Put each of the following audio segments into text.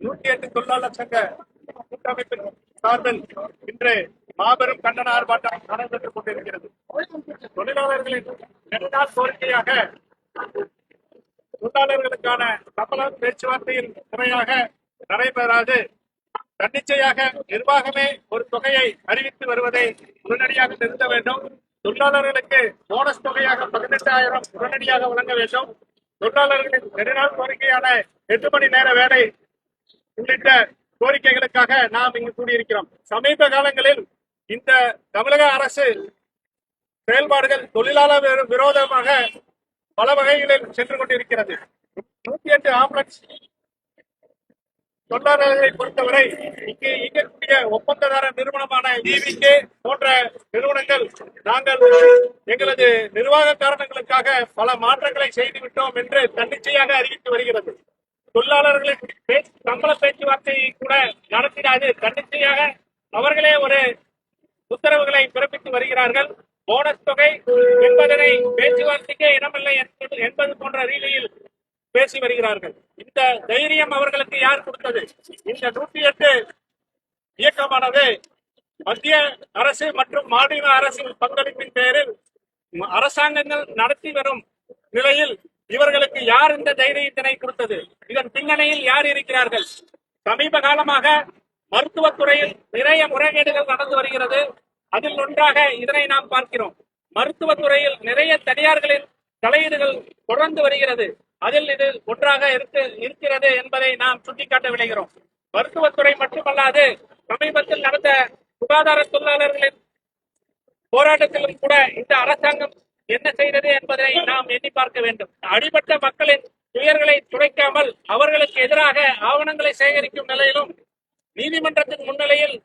நூற்றி எட்டு தொழிலாளர் சங்க கூட்டமைப்பின் சார்பில் இன்று மாபெரும் கண்டன ஆர்ப்பாட்டம் நடைபெற்றுக் கொண்டிருக்கிறது. தொழிலாளர்களின் நெடுநாள் கோரிக்கையாக தொழிலாளர்களுக்கான சம்பளம் பேச்சுவார்த்தையில் முறையாக நடைபெறாது. தன்னிச்சையாக நிர்வாகமே ஒரு தொகையை அறிவித்து வருவதை உடனடியாக நிறுத்த வேண்டும். தொழிலாளர்களுக்கு போனஸ் தொகையாக பதினெட்டாயிரம் உடனடியாக வழங்க வேண்டும். தொழிலாளர்களின் நெடுநாள் கோரிக்கையான எட்டு மணி நேர வேலை உள்ளிட்ட கோரிக்கைகளுக்காக நாம் இங்கு கூடியிருக்கிறோம். சமீப காலங்களில் இந்த தமிழக அரசு செயல்பாடுகள் தொழிலாளர் விரோதமாக பல வகைகளில் சென்று கொண்டிருக்கிறது. நூத்தி எட்டு ஆம்புலன்ஸ் தொழிலாளர்களை பொறுத்தவரை இங்கு இயங்கக்கூடிய ஒப்பந்ததார நிறுவனமான இவிகே போன்ற நிறுவனங்கள் நாங்கள் எங்களது நிர்வாக காரணங்களுக்காக பல மாற்றங்களை செய்துவிட்டோம் என்று தன்னிச்சையாக அறிவித்து வருகிறது. தொழிலாளர்களின் பேச்சு சம்பள பேச்சுவார்த்தையை கூட நடத்திடாது. தன்னிச்சையாக அவர்களே ஒரு உத்தரவுகளை பிறப்பித்து வருகிறார்கள். போனஸ் தொகை என்பதனை பேச்சுவார்த்தைக்கே இடமில்லை என்பது- என்பது போன்ற ரீதியில் பேசி வருகிறார்கள். இந்த தைரியம் அவர்களுக்கு யார் கொடுத்தது? இந்த நூற்றி எட்டு இயக்கமானது மத்திய அரசு மற்றும் மாநில அரசின் பங்களிப்பின் பேரில் அரசாங்கங்கள் நடத்தி வரும் நிலையில் இவர்களுக்கு யார் இந்த தைரியத்தினை கொடுத்தது? இதன் பின்னணியில் யார் இருக்கிறார்கள்? சமீப காலமாக மருத்துவத்துறையில் நிறைய முறைகேடுகள் நடந்து வருகிறது. அதில் ஒன்றாக இதனை நாம் பார்க்கிறோம். மருத்துவத்துறையில் நிறைய தனியார்களின் தலையீடுகள் தொடர்ந்து வருகிறது. அதில் இது ஒன்றாக இருக்கு இருக்கிறது என்பதை நாம் சுட்டிக்காட்ட விளைகிறோம் மருத்துவத்துறை மட்டுமல்லாது சமீபத்தில் நடந்த சுகாதார தொழிலாளர்களின் போராட்டத்திலும் கூட இந்த அரசாங்கம் என்ன செய்தது என்பதை நாம் எண்ணி பார்க்க வேண்டும். அடிபட்ட மக்களின் துயர்களை துடைக்காமல் அவர்களுக்கு எதிராக ஆவணங்களை சேகரிக்கும் நிலையிலும் நீதிமன்றத்தின் முன்னிலையில்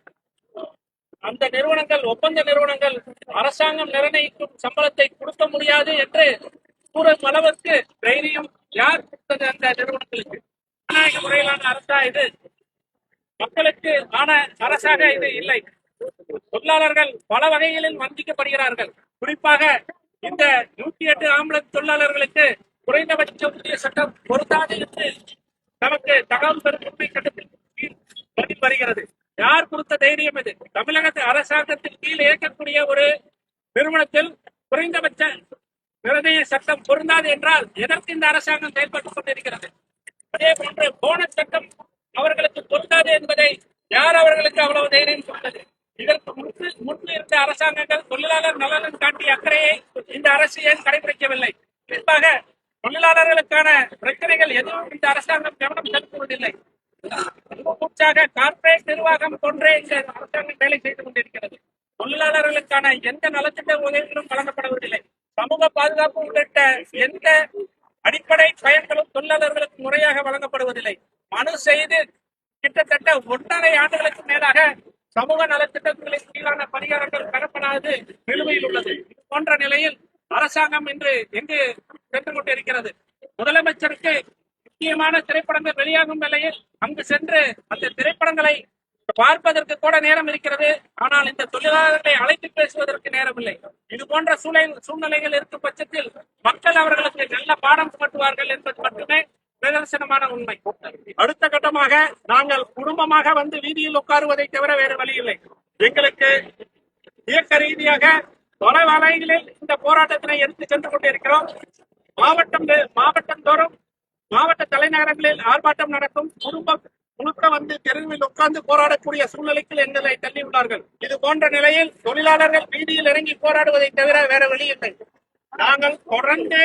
அந்த நிறுவனங்கள் ஒப்பந்த நிறுவனங்கள் அரசாங்கம் நிர்ணயிக்கும் சம்பளத்தை கொடுக்க முடியாது என்று கூறும் அளவுக்கு தைரியம் யார் கொடுத்தது அந்த நிறுவனங்களுக்கு? ஜனநாயக முறையிலான அரசா இது? மக்களுக்கு ஆன அரசாக இது இல்லை. தொழிலாளர்கள் பல வகைகளில் வஞ்சிக்கப்படுகிறார்கள். குறிப்பாக இந்த நூத்தி எட்டு ஆம்புலன்ஸ் தொழிலாளர்களுக்கு குறைந்தபட்ச ஊதிய சட்டம் பொருந்தாது என்று நமக்கு தகவல் பெறும் உண்மை சட்டத்தில் கீழ் பதில் வருகிறது. யார் கொடுத்த தைரியம் இது? தமிழக அரசாங்கத்தின் கீழ் இயக்கக்கூடிய ஒரு நிறுவனத்தில் குறைந்தபட்ச நிர்ணய சட்டம் பொருந்தாது என்றால் எதற்கு இந்த அரசாங்கம் செயல்பட்டுக் கொண்டிருக்கிறது? அதே போன்று போனஸ் சட்டம் அவர்களுக்கு பொருந்தாது என்பதை யார் அவர்களுக்கு அவ்வளவு தைரியம் கொடுத்தது இதற்கு முன்பு முன்பு இருந்த அரசாங்கங்கள் தொழிலாளர் நலனும் காட்டிய அக்கறையை இந்த அரசு ஏன் கடைபிடிக்கவில்லை? குறிப்பாக தொழிலாளர்களுக்கான பிரச்சனைகள் எதுவும் இந்த அரசாங்கம் கவனம் செலுத்துவதில்லை. மூச்சாக கார்ப்பரேட் நிர்வாகம் கொன்றே இந்த அரசாங்கம் வேலை செய்து கொண்டிருக்கிறது. தொழிலாளர்களுக்கான எந்த நலத்திட்ட உதவிகளும் வழங்கப்படுவதில்லை சமூக பாதுகாப்பு உள்ளிட்ட எந்த அடிப்படை பயன்களும் தொழிலாளர்களுக்கு முறையாக வழங்கப்படுவதில்லை. மனு செய்து கிட்டத்தட்ட ஒன்றரை ஆண்டுகளுக்கு மேலாக சமூக நலத்திட்டங்களின் கீழான பரிகாரங்கள் பெறப்படாது நிலுவையில் உள்ளது. இது போன்ற நிலையில் அரசாங்கம் இன்று எங்கு சென்று கொண்டிருக்கிறது முதலமைச்சருக்கு முக்கியமான திரைப்படங்கள் வெளியாகும் வேளையில் அங்கு சென்று அந்த திரைப்படங்களை பார்ப்பதற்கு கூட நேரம் இருக்கிறது. ஆனால் இந்த தொழிலாளர்களை அழைத்து பேசுவதற்கு நேரம் இல்லை இது போன்ற சூழல் சூழ்நிலைகள் இருக்கும் பட்சத்தில் மக்கள் அவர்களுக்கு நல்ல பாடம் கட்டுவார்கள் என்பது மட்டுமே நிதர்சனமான உண்மை. அடுத்த கட்டமாக நாங்கள் குடும்பமாக வந்து வீதியில் உட்காருவதை தவிர வேறு வழி இல்லை எங்களுக்கு இயக்க ரீதியாக பல வகைகளில் இந்த போராட்டத்தினை எடுத்து சென்று கொண்டிருக்கிறோம். மாவட்டம் மாவட்டம் தோறும் மாவட்ட தலைநகரங்களில் ஆர்ப்பாட்டம் நடக்கும். குடும்பம் முழுக்க வந்து தெருவில் உட்கார்ந்து போராடக்கூடிய சூழ்நிலைக்கு எங்களை தள்ளியுள்ளார்கள் இது போன்ற நிலையில் தொழிலாளர்கள் வீதியில் இறங்கி போராடுவதை தவிர வேற வழி இல்லை. நாங்கள் தொடர்ந்து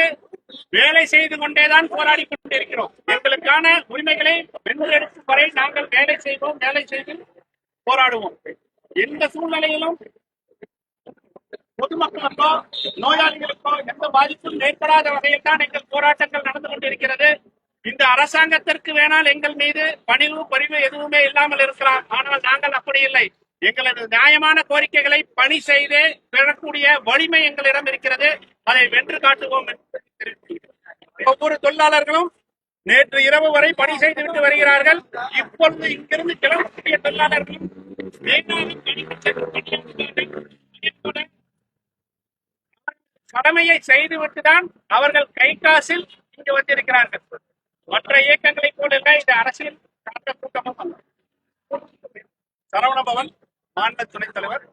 வேலை செய்து கொண்டேதான் போராடி கொண்டிருக்கிறோம். எங்களுக்கான உரிமைகளை வென்றெடுக்கும் வரை நாங்கள் வேலை செய்வோம் வேலை செய்து போராடுவோம். எந்த சூழ்நிலையிலும் பொதுமக்களுக்கோ நோயாளிகளுக்கோ எந்த பாதிப்பும் ஏற்படாத வகையில் தான் எங்கள் போராட்டங்கள் நடந்து கொண்டிருக்கிறது. இந்த அரசாங்கத்திற்கு வேணால் எங்கள் மீது பணிவு பரிவு எதுவுமே இல்லாமல் இருக்கலாம். ஆனால் நாங்கள் அப்படி இல்லை. எங்களது நியாயமான கோரிக்கைகளை பணி செய்து பெறக்கூடிய வலிமை எங்களிடம் இருக்கிறது. அதை வென்று காட்டுவோம் என்று ஒவ்வொரு தொழிலாளர்களும் நேற்று இரவு வரை பணி செய்துவிட்டு வருகிறார்கள். இப்பொழுது இங்கிருந்து கிளம்பக்கூடிய தொழிலாளர்களும் கடமையை செய்துவிட்டுதான் அவர்கள் கை காசில் இங்கு வந்திருக்கிறார்கள். மற்ற இயக்கங்களை போல இந்த அரசியல் கூட்டமும் சரவணபவன் மாநில துணைத் தலைவர்